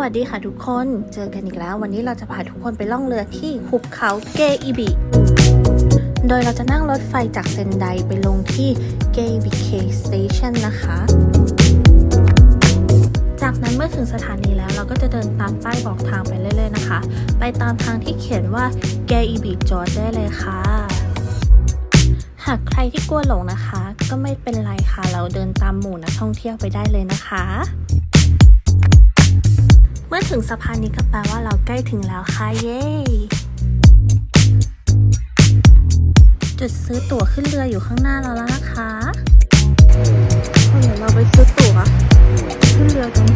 สวัสดีค่ะทุกคน เจอกันอีกแล้ว วันนี้เราจะพาทุกคนไปล่องเรือที่หุบเขาเกอิบิ โดยเราจะนั่งรถไฟจากเซนไดไปลงที่เกอิบิเคสเตชันนะคะ จากนั้นเมื่อถึงสถานีแล้วเราก็จะเดินตามป้ายบอกทางไปเรื่อยๆนะคะ ไปตามทางที่เขียนว่าเกอิบิจอร์ได้เลยค่ะหากใครที่กลัวหลงนะคะ ก็ไม่เป็นไรค่ะ เราเดินตามหมู่นักท่องเที่ยวไปได้เลยนะคะ เมื่อถึงสะพานนี้ก็แปลว่าเราใกล้ถึงแล้วค่ะเย้จุดซื้อตั๋วขึ้นเรืออยู่ข้างหน้าเราแล้วนะคะเดี๋ยวเราไปซื้อตั๋วขึ้นเรือกัน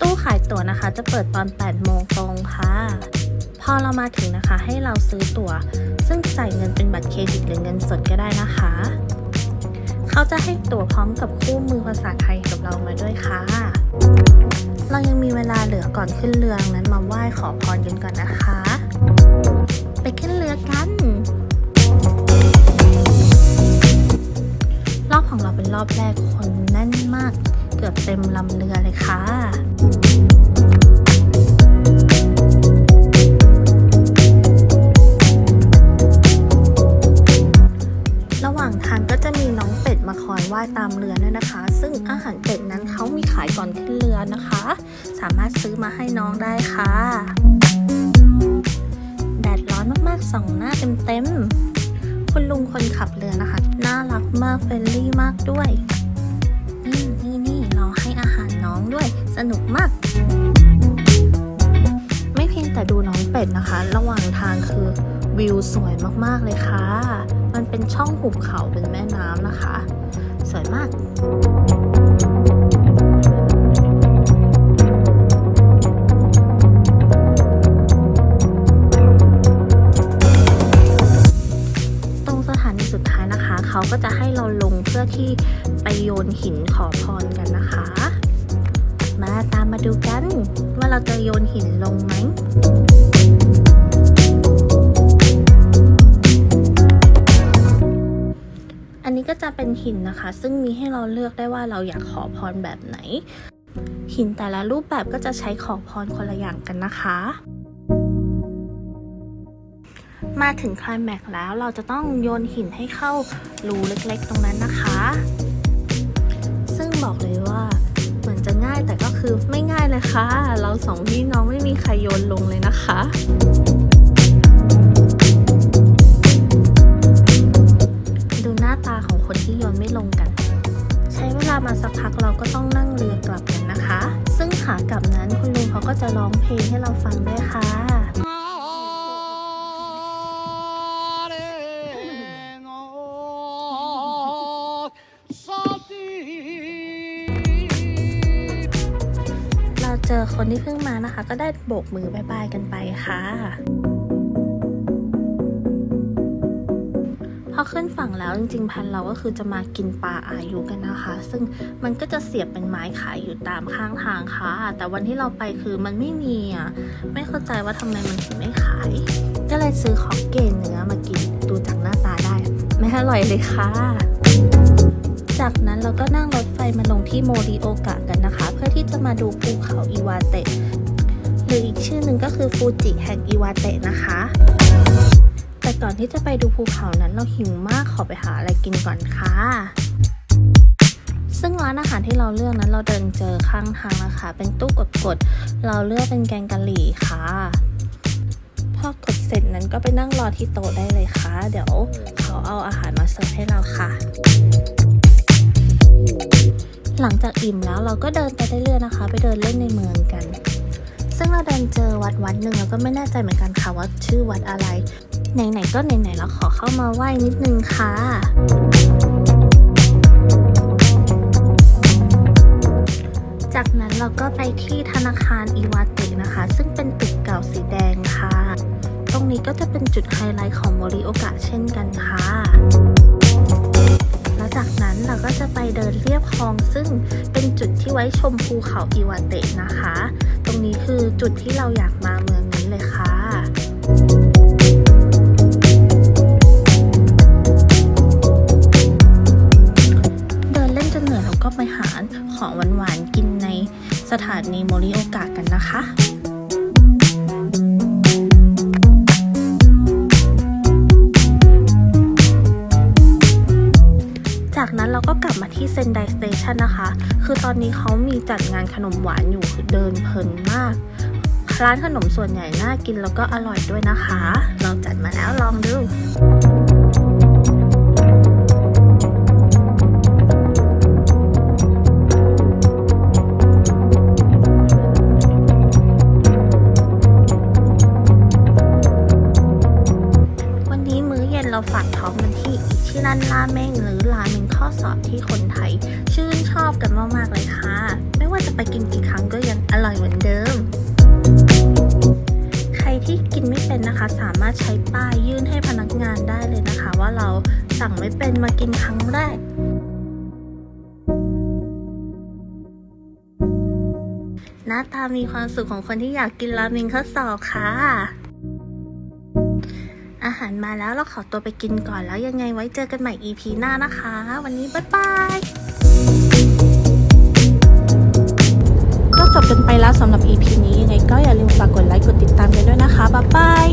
ตู้ขายตั๋วนะคะ จะเปิดตอน 8 โมงตรงค่ะ พอเรามาถึงนะคะให้เราซื้อตั๋ว ซึ่งจ่ายเงินเป็นบัตรเครดิตหรือเงินสดก็ได้นะคะ เขาจะให้ตั๋วพร้อมกับคู่มือภาษาไทยกับเรามาด้วยค่ะ เรายังมีเวลาเหลือก่อนขึ้นเรือนั้นมาไหว้ขอพรกันก่อนนะคะ ไปขึ้นเรือกัน รอบของเราเป็นรอบแรกคนแน่นมาก เกือบเต็มลำเรือเลยค่ะ ว่างทางก็จะมีน้องเป็ดมาคอยว่ายตามเรือด้วยนะคะ ซึ่งอาหารเป็ดนั้นเขามีขายก่อนขึ้นเรือนะคะ สามารถซื้อมาให้น้องได้ค่ะ แดดร้อนมากๆส่องหน้าเต็มๆคุณลุงคนขับเรือนะคะ น่ารักมากเฟรนลี่มากด้วย นี่นี่นี่เราให้อาหารน้องด้วย สนุกมากไม่เพียงแต่ดูน้องเป็ดนะคะ ระหว่างทางคือวิวสวยมากๆเลยค่ะ เป็นช่องหุบเขาเป็นแม่น้ำนะคะ สวยมากตรงสถานีสุดท้ายนะคะเขาก็จะให้เราลงเพื่อที่ไปโยนหินขอพรกันนะคะ มาตามมาดูกันว่าเราจะโยนหินลงไหม นี้ก็จะเป็นหินนะคะ ซึ่งมีให้เราเลือกได้ว่าเราอยากขอพรแบบไหน หินแต่ละรูปแบบก็จะใช้ขอพรคนละอย่างกันนะคะ มาถึงคลายแม็กซ์แล้วเราจะต้องโยนหินให้เข้ารูเล็กๆ ตรงนั้นนะคะ ซึ่งบอกเลยว่าเหมือนจะง่ายแต่ก็คือไม่ง่ายเลยค่ะ เราสองพี่น้องไม่มีใครโยนลงเลยนะคะ จอคนที่เพิ่งมานะคะ ก็ได้โบกมือบายบายกันไปค่ะ พอขึ้นฝั่งแล้วจริงๆ พันเราก็คือจะมากินปลาอายุกันนะคะ ซึ่งมันก็จะเสียบเป็นไม้ขายอยู่ตามข้างทางค่ะ แต่วันที่เราไปคือมันไม่มีอะ ไม่เข้าใจว่าทำไมมันถึงไม่ขาย ก็เลยซื้อฮอกเกนเนื้อมากินดูจากหน้าตาได้ ไม่อร่อยเลยค่ะจากนั้นเราก็นั่งรถไฟมาลงที่โมริโอกะกันนะคะ ที่จะมาดูภูเขาอิวาเตะหรืออีกชื่อหนึ่งก็คือฟูจิแห่งอิวาเตะนะคะ แต่ก่อนที่จะไปดูภูเขานั้นเราหิวมากขอไปหาอะไรกินก่อนค่ะ ซึ่งร้านอาหารที่เราเลือกนั้นเราเดินเจอข้างทางนะคะ เป็นตู้กดกดๆเราเลือกเป็นแกงกะหรี่ค่ะพอกดเสร็จนั้นก็ไปนั่งรอที่โต๊ะได้เลยค่ะ เดี๋ยวเขาเอาอาหารมาเสิร์ฟให้เราค่ะ หลังจากอิ่มแล้วเราก็เดินไปเรื่อยๆนะคะ ไปเดินเล่นในเมืองกัน ซึ่งเราเดินเจอวัดวัดหนึ่งแล้วก็ไม่แน่ใจเหมือนกันค่ะว่าชื่อวัดอะไร ไหนๆก็ไหนๆแล้วขอเข้ามาไหว้นิดนึงค่ะจากนั้นเราก็ไปที่ธนาคารอิวาตะนะคะ ซึ่งเป็นตึกเก่าสีแดงค่ะ ตรงนี้ก็จะเป็นจุดไฮไลท์ของโมริโอกะเช่นกันค่ะ จากนั้นเราก็จะไปเดินเรียบคลอง ซึ่งเป็นจุดที่ไว้ชมภูเขาอิวาเตะนะคะ ตรงนี้คือจุดที่เราอยากมาเมืองนี้เลยค่ะเดินเล่นจนเหนื่อยเราก็ไปหาสถานีโมริโอกะกันนะคะ เราก็กลับมาที่เซนไดสเตชันนะคะ คือตอนนี้เขามีจัดงานขนมหวานอยู่เดินเพลินมาก ร้านขนมส่วนใหญ่น่ากินแล้วก็อร่อยด้วยนะคะ เราจัดมาแล้วลองดู เลยค่ะ ไม่ว่าจะไปกินกี่ครั้งก็ยังอร่อยเหมือนเดิม ใครที่กินไม่เป็นนะคะ สามารถใช้ป้ายยื่นให้พนักงานได้เลยนะคะ ว่าเราสั่งไม่เป็นมากินครั้งแรกหน้าตามีความสุขของคนที่อยากกินราเมงข้อสอบค่ะ อาหารมาแล้วเราขอตัวไปกินก่อนแล้วยังไงไว้เจอกันใหม่ EP หน้านะคะ วันนี้บ๊ายบาย จบกันไปแล้วสำหรับ EP นี้ยังไงก็อย่าลืมฝากกดไลค์กดติดตามกันด้วยนะคะบ๊ายบาย